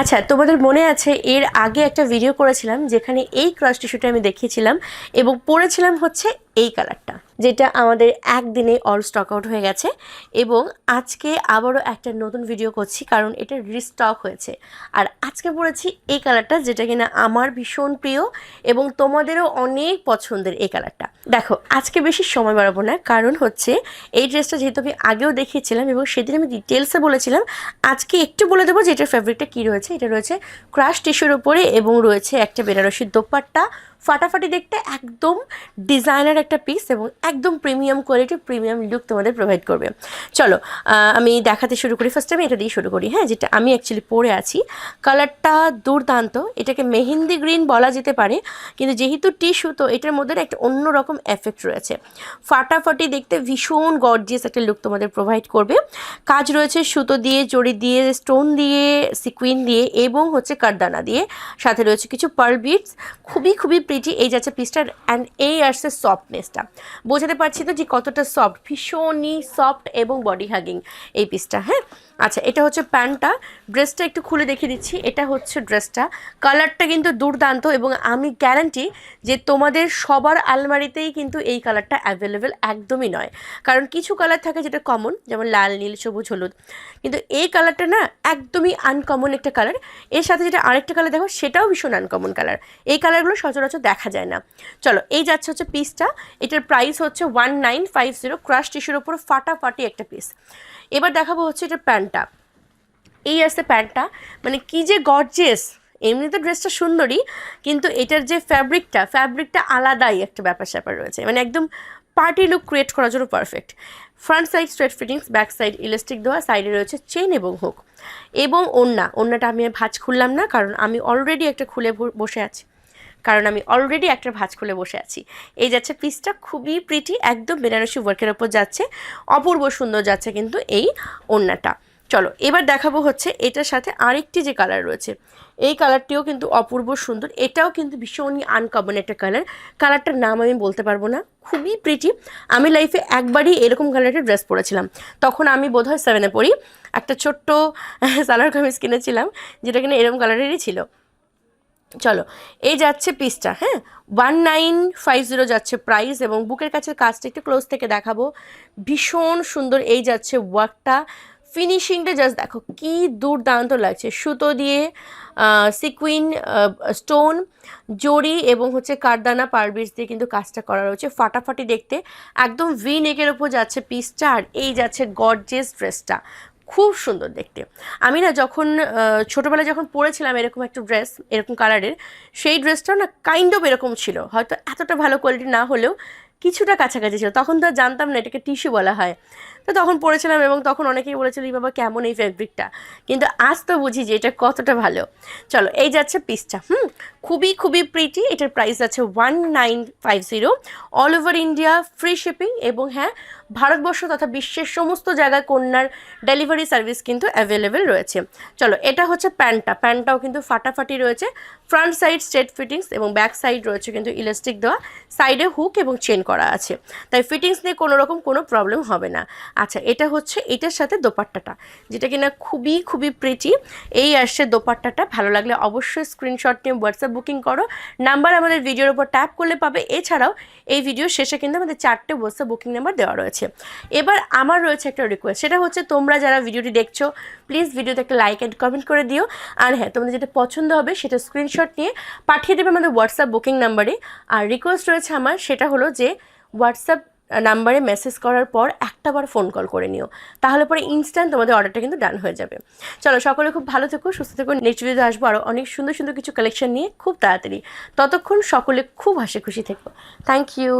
আচ্ছা তোমাদের মনে আছে এর আগে একটা ভিডিও করেছিলাম যেখানে এই ক্রস টিস্যুটা আমি দেখিয়েছিলাম এবং পরেছিলাম হচ্ছে এই কালারটা যেটা আমাদের একদিনে অল স্টক আউট হয়ে গেছে এবং আজকে আবারও একটা নতুন ভিডিও করছি কারণ এটা রিস্টক হয়েছে। আর আজকে পড়েছি এই কালারটা যেটা কিনা আমার ভীষণ প্রিয় এবং তোমাদেরও অনেক পছন্দের এই কালারটা দেখো, আজকে বেশি সময় বাড়াবো না, কারণ হচ্ছে এই ড্রেসটা যেহেতু আমি আগেও দেখিয়েছিলাম এবং সেদিন আমি ডিটেলসে বলেছিলাম, আজকে একটু বলে দেবো যে এটার ফেব্রিকটা কী রয়েছে? এটা রয়েছে ক্রাশ টিস্যুর উপরে এবং রয়েছে একটা বেনারসির দোপাট্টা ফাটাফাটি দেখতে একদম ডিজাইনার একটা পিস এবং একদম প্রিমিয়াম কোয়ালিটি প্রিমিয়াম লুক তোমাদের প্রোভাইড করবে। চলো আমি দেখাতে শুরু করি। ফার্স্ট আমি এটা দিয়ে শুরু করি হ্যাঁ যেটা আমি অ্যাকচুয়ালি পরে আছি। কালারটা দুর্দান্ত, এটাকে মেহেন্দি গ্রিন বলা যেতে পারে, কিন্তু যেহেতু টিস্যু তো এটার মধ্যে একটা অন্যরকম এফেক্ট রয়েছে। ফাটাফাটি দেখতে ভীষণ গর্জিয়াস একটা লুক তোমাদের প্রোভাইড করবে। কাজ রয়েছে সুতো দিয়ে, জড়ি দিয়ে স্টোন দিয়ে সিকুইন দিয়ে এবং হচ্ছে কারদানা দিয়ে। সাথে রয়েছে কিছু পার্ল বিটস খুবই খুবই প্রিটি এই যাচ্ছে পিসটার অ্যান্ড এই আসছে সফটনেসটা বোঝাতে পারছি তো যে কতটা সফট ভীষণই সফট এবং বডি হাগিং এই পিসটা হ্যাঁ? আচ্ছা এটা হচ্ছে প্যান্টটা। ড্রেসটা একটু খুলে দেখিয়ে দিচ্ছি। এটা হচ্ছে ড্রেসটা কালারটা কিন্তু দুর্দান্ত এবং আমি গ্যারান্টি যে তোমাদের সবার আলমারিতেই কিন্তু এই কালারটা অ্যাভেলেবেল একদমই নয়। কারণ কিছু কালার থাকে যেটা কমন যেমন লাল, নীল, সবুজ, হলুদ। কিন্তু এই কালারটা না একদমই আনকমন একটা কালারের সাথে যেটা আরেকটা কালার দেখো, সেটাও ভীষণ আনকমন কালার এই কালারগুলো সচরাচর দেখা যায় না। চলো, এই যাচ্ছে হচ্ছে পিসটা এটার প্রাইস হচ্ছে one nine five zero crush টিস্যুর ওপর ফাটাফাটি একটা পিস এবার দেখাবো হচ্ছে এটার প্যান্টটা। এই আসছে প্যান্টটা। মানে কি যে গর্জেস এমনি তো ড্রেসটা সুন্দরই কিন্তু এটার যে ফ্যাব্রিকটা ফ্যাব্রিকটা আলাদাই একটা ব্যাপার স্যাপার রয়েছে। মানে একদম পার্টি লুক ক্রিয়েট করার জন্য perfect front side straight fittings back side elastic দেওয়া সাইডে রয়েছে চেন এবং হুক এবং ওন্না ওন্নাটা আমি ভাঁজ খুললাম না, কারণ আমি অলরেডি একটা খুলে বসে আছি। কারণ আমি অলরেডি একটা ভাঁজ খুলে বসে আছি। এই যাচ্ছে পিসটা খুবই প্রিটি একদম বেনারসি ওয়ার্কের ওপর যাচ্ছে, অপূর্ব সুন্দর যাচ্ছে কিন্তু এই ওড়নাটা। চলো, এবার দেখাবো হচ্ছে এটার সাথে আরেকটি যে কালার রয়েছে। এই কালারটিও কিন্তু অপূর্ব সুন্দর, এটাও কিন্তু ভীষণই আনকমন একটা কালার কালারটার নাম আমি বলতে পারব না, খুবই প্রিটি আমি লাইফে একবারই এরকম কালারের ড্রেস পরেছিলাম। তখন আমি বোধহয় সেভেনে পড়ি, একটা ছোট্ট সালার কামিজ কিনেছিলাম, যেটা কিনা এরকম কালারেরই ছিল। চলো, এই যাচ্ছে পিসটা হ্যাঁ? ওয়ান নাইন ফাইভ জিরো যাচ্ছে প্রাইস এবং বুকের কাছে কাজটা একটু ক্লোজ থেকে দেখাবো। ভীষণ সুন্দর এই যাচ্ছে ওয়ার্কটা ফিনিশিংটা জাস্ট দেখো, কি দুর্দান্ত লাগছে। সুতো দিয়ে সিকুইন স্টোন জড়ি এবং হচ্ছে কারদানা পারবিস দিয়ে কিন্তু কাজটা করা রয়েছে ফাটাফাটি দেখতে। একদম ভি নেকের ওপর যাচ্ছে পিসটা আর এই যাচ্ছে গর্জেস ড্রেসটা খুব সুন্দর দেখতে। আমি না যখন ছোটোবেলায় যখন পরেছিলাম এরকম একটা ড্রেস এরকম কালারের সেই ড্রেসটাও না কাইন্ড অফ এরকম ছিল। হয়তো এতটা ভালো কোয়ালিটি না হলেও কিছুটা কাছাকাছি ছিল। তখন তো জানতাম না এটাকে টিস্যু বলা হয়। তো তখন পড়েছিলাম এবং তখন অনেকেই বলেছিল, এই বাবা, কেমন এই ফেব্রিকটা কিন্তু আজ তো বুঝি যে এটা কতটা ভালো। চলো, এই যাচ্ছে পিসটা, হুম? খুবই খুবই প্রিটি এটার প্রাইস আছে one nine five zero all over India free shipping এবং হ্যাঁ ভারতবর্ষ তথা বিশ্বের সমস্ত জায়গায় কন্যার ডেলিভারি সার্ভিস কিন্তু অ্যাভেলেবেল রয়েছে। চলো, এটা হচ্ছে প্যান্টটা। প্যান্টটাও কিন্তু ফাটাফাটি রয়েছে। ফ্রন্ট সাইড স্ট্রেট ফিটিংস এবং ব্যাক সাইড রয়েছে কিন্তু ইলাস্টিক দেওয়া। সাইডে হুক এবং চেন করা আছে। তাই ফিটিংস নিয়ে কোনো রকম কোনো প্রবলেম হবে না। আচ্ছা এটা হচ্ছে এটার সাথে দোপাট্টাটা, যেটা কিনা খুবই খুবই প্রিটি এই আসছে দোপাট্টাটা, ভালো লাগলে অবশ্যই স্ক্রিনশট নিয়ে হোয়াটসঅ্যাপ বুকিং করো। নাম্বার আমাদের ভিডিওর উপর ট্যাপ করলে পাবে। এছাড়াও এই ভিডিও শেষে কিন্তু আমাদের চারটে হোয়াটসঅ্যাপ বুকিং নাম্বার দেওয়া রয়েছে। এবার আমার রয়েছে একটা রিকোয়েস্ট সেটা হচ্ছে তোমরা যারা ভিডিওটি দেখছ প্লিজ ভিডিওতে একটা লাইক অ্যান্ড কমেন্ট করে দিও। আর হ্যাঁ তোমাদের যেটা পছন্দ হবে, সেটা স্ক্রিনশট নিয়ে পাঠিয়ে দেবে আমাদের হোয়াটসঅ্যাপ বুকিং নাম্বারে আর রিকোয়েস্ট রয়েছে আমার, সেটা হলো যে হোয়াটসঅ্যাপ নাম্বারে মেসেজ করার পর একটা বার ফোন কল করে নিও। তাহলে পরে ইনস্ট্যান্ট তোমাদের অর্ডারটা কিন্তু ডান হয়ে যাবে। চলো, সকলে খুব ভালো থেকো, সুস্থ থেকো। নেক্সট ভিডিওতে আসব আরও অনেক সুন্দর সুন্দর কিছু কালেকশন নিয়ে খুব তাড়াতাড়ি। ততক্ষণ সকলে খুব হাসি খুশি থেকো। Thank you